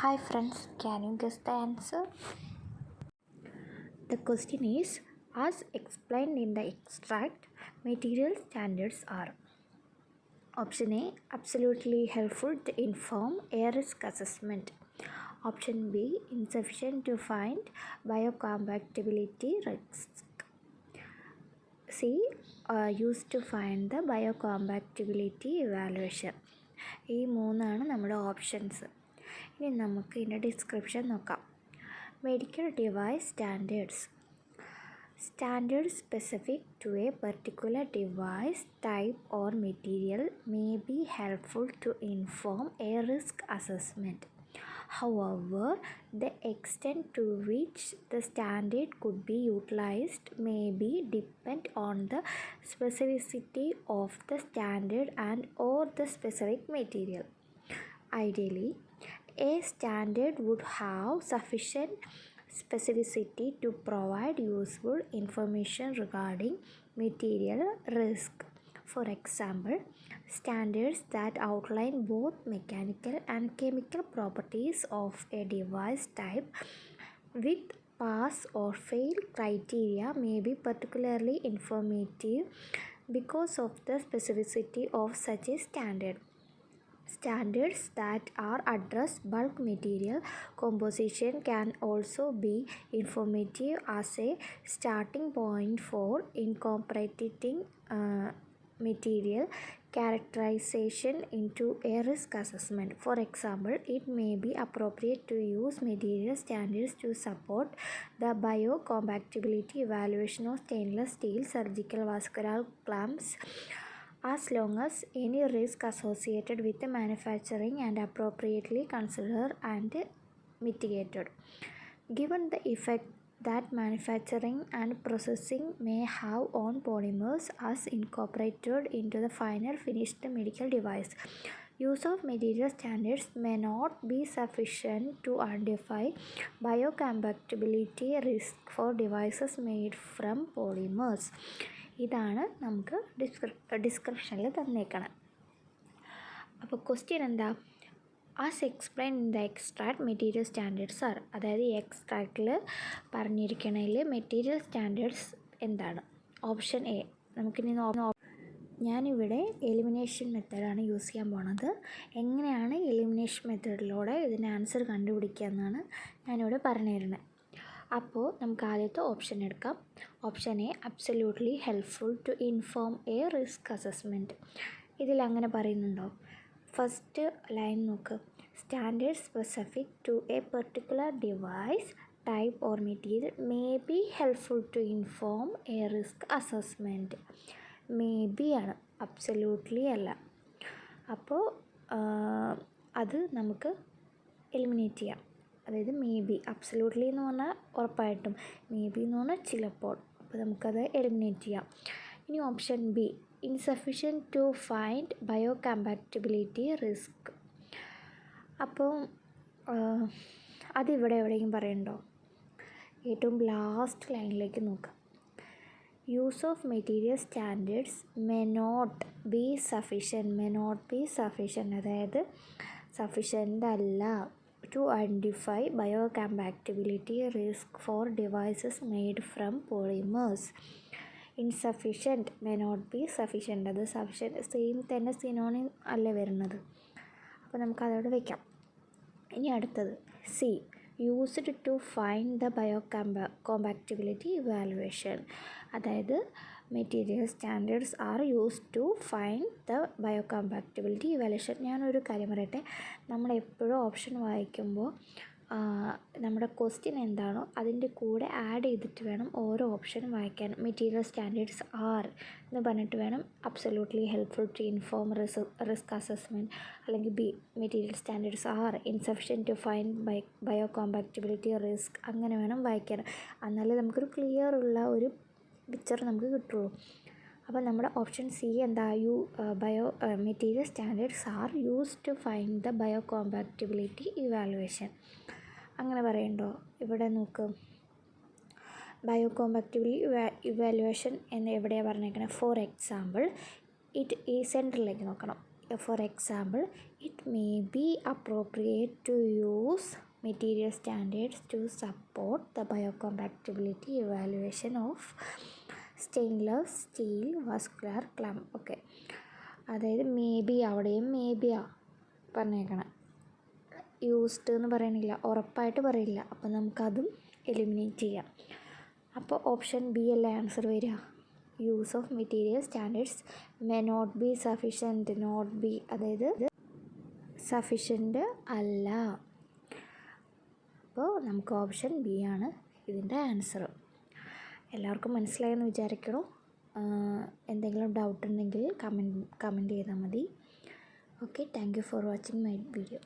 Hi friends, can you guess the answer? The question is as explained in the extract, material standards are Option A absolutely helpful to inform a risk assessment. Option B insufficient to find biocompatibility risk. C uh, used to find the biocompatibility evaluation. ഈ മൂന്നാണ് നമ്മുടെ options ഇനി നമുക്ക് ഇതിന്റെ description നോക്കാം medical device standards Standards specific to a particular device, type, or material may be helpful to inform a risk assessment. However, the extent to which the standard could be utilized may be depend on the specificity of the standard and or the specific material. Ideally, a standard would have sufficient specificity to provide useful information regarding material risk. For example, standards that outline both mechanical and chemical properties of a device type with pass or fail criteria may be particularly informative because of the specificity of such a standard. Standards that are address bulk material composition can also be informative as a starting point for incorporating uh, material characterization into a risk assessment. For example, it may be appropriate to use material standards to support the biocompatibility evaluation of stainless steel surgical vascular clamps as long as any risk associated with the manufacturing and appropriately considered and mitigated. Given the effect that manufacturing and processing may have on polymers as incorporated into the final finished medical device, use of material standards may not be sufficient to identify biocompatibility risk for devices made from polymers. ഇതാണ് നമുക്ക് ഡിസ്ക്രി ഡിസ്ക്രിപ്ഷനിൽ തന്നേക്കണം അപ്പോൾ question എന്താ? As explain in the extract material standards are അതായത് ഈ എക്സ്ട്രാക്റ്റിൽ പറഞ്ഞിരിക്കണതിൽ material standards എന്താണ്? ഓപ്ഷൻ എ നമുക്കിനി ഞാനിവിടെ എലിമിനേഷൻ മെത്തേഡാണ് യൂസ് ചെയ്യാൻ പോണത്. എങ്ങനെയാണ് എലിമിനേഷൻ മെത്തേഡിലൂടെ ഇതിന്റെ ആൻസർ കണ്ടുപിടിക്കുക എന്നാണ് ഞാനിവിടെ പറഞ്ഞു തരുന്നത് അപ്പോൾ നമുക്ക് ആദ്യത്തെ ഓപ്ഷൻ എടുക്കാം. Option A absolutely helpful to inform a risk assessment ഇതിൽ അങ്ങനെ പറയുന്നുണ്ടോ? ഫസ്റ്റ് ലൈൻ നോക്ക്. Standard specific to a particular device type or material may be helpful to inform a risk assessment may be ആണ്. Absolutely അല്ല. അപ്പോൾ അത് നമുക്ക് eliminate ചെയ്യാം. അതായത് മേ ബി. അബ്സല്യൂട്ട്ലി എന്ന് പറഞ്ഞാൽ ഉറപ്പായിട്ടും മേ ബി എന്ന് പറഞ്ഞാൽ ചിലപ്പോൾ. അപ്പോൾ നമുക്കത് എലിമിനേറ്റ് ചെയ്യാം. ഇനി option B. Insufficient to find biocompatibility risk അപ്പോൾ അതിവിടെ എവിടെയെങ്കിലും പറയണ്ടോ? ഏറ്റവും ലാസ്റ്റ് ലൈനിലേക്ക് നോക്കാം. Use of material standards may not be sufficient may not be sufficient അതായത് സഫിഷ്യന്റ് അല്ല. To identify biocompatibility risk for devices made from polymers insufficient may not be sufficient അത് സഫിഷ്യന്റ് സെയിം തന്നെ സിനോണിം അല്ലേ വരുന്നത്? അപ്പോൾ നമുക്ക് അതോടെ വയ്ക്കാം ഇനി അടുത്തത്. C used to find the bio കമ്പ compatibility evaluation അതായത് material standards are use to find the biocompatibility evaluation ഞാനൊരു കാര്യം പറയട്ടെ? നമ്മൾ എപ്പോഴും ഓപ്ഷൻ വായിക്കുമ്പോൾ നമ്മുടെ ക്വസ്റ്റ്യൻ എന്താണോ അതിന്റെ കൂടെ ആഡ് ചെയ്തിട്ട് വേണം ഓരോ ഓപ്ഷനും വായിക്കാൻ. മെറ്റീരിയൽ സ്റ്റാൻഡേർഡ്സ് ആർ എന്ന് പറഞ്ഞിട്ട് വേണം അബ്സല്യൂട്ട്ലി ഹെൽപ്ഫുൾ ടു ഇൻഫോം റിസ് റിസ്ക് അസസ്മെന്റ് അല്ലെങ്കിൽ B material standards are insufficient to find by biocompatibility risk അങ്ങനെ വേണം വായിക്കാൻ. എന്നാലേ നമുക്കൊരു ക്ലിയർ ഉള്ള ഒരു പിക്ചർ നമുക്ക് കിട്ടുള്ളൂ. അപ്പോൾ നമ്മുടെ ഓപ്ഷൻ സി എന്താ? You bio material standards are use to find the biocompatibility evaluation അങ്ങനെ പറയണ്ടോ ഇവിടെ നോക്ക് ബയോ കോമ്പാക്റ്റിബിലിറ്റി ഇവാലുവേഷൻ എന്ന് എവിടെയാണ് പറഞ്ഞേക്കുന്നത് ഫോർ എക്സാമ്പിൾ ഇറ്റ് ഈ സെന്ററിലേക്ക് നോക്കണം for example it may be appropriate to use material standards to support the biocompatibility evaluation of stainless steel vascular clamp okay അതായത് മേ ബി അവിടെയും മേ ബിയാ പറഞ്ഞേക്കണം യൂസ്ഡ് എന്ന് പറയണില്ല ഉറപ്പായിട്ട് പറയില്ല. അപ്പോൾ നമുക്കതും എലിമിനേറ്റ് ചെയ്യാം. അപ്പോൾ ഓപ്ഷൻ ബി അല്ലേ ആൻസർ വരിക? Use of material standards may not be sufficient not be അതായത് സഫിഷ്യന്റ് അല്ല. അപ്പോൾ നമുക്ക് ഓപ്ഷൻ ബി ആണ് ഇതിന്റെ ആൻസർ എല്ലാവർക്കും മനസ്സിലായെന്ന് വിചാരിക്കണോ. എന്തെങ്കിലും ഡൗട്ട് ഉണ്ടെങ്കിൽ കമന്റ് കമന്റ് ചെയ്താൽ മതി. Okay thank you for watching my video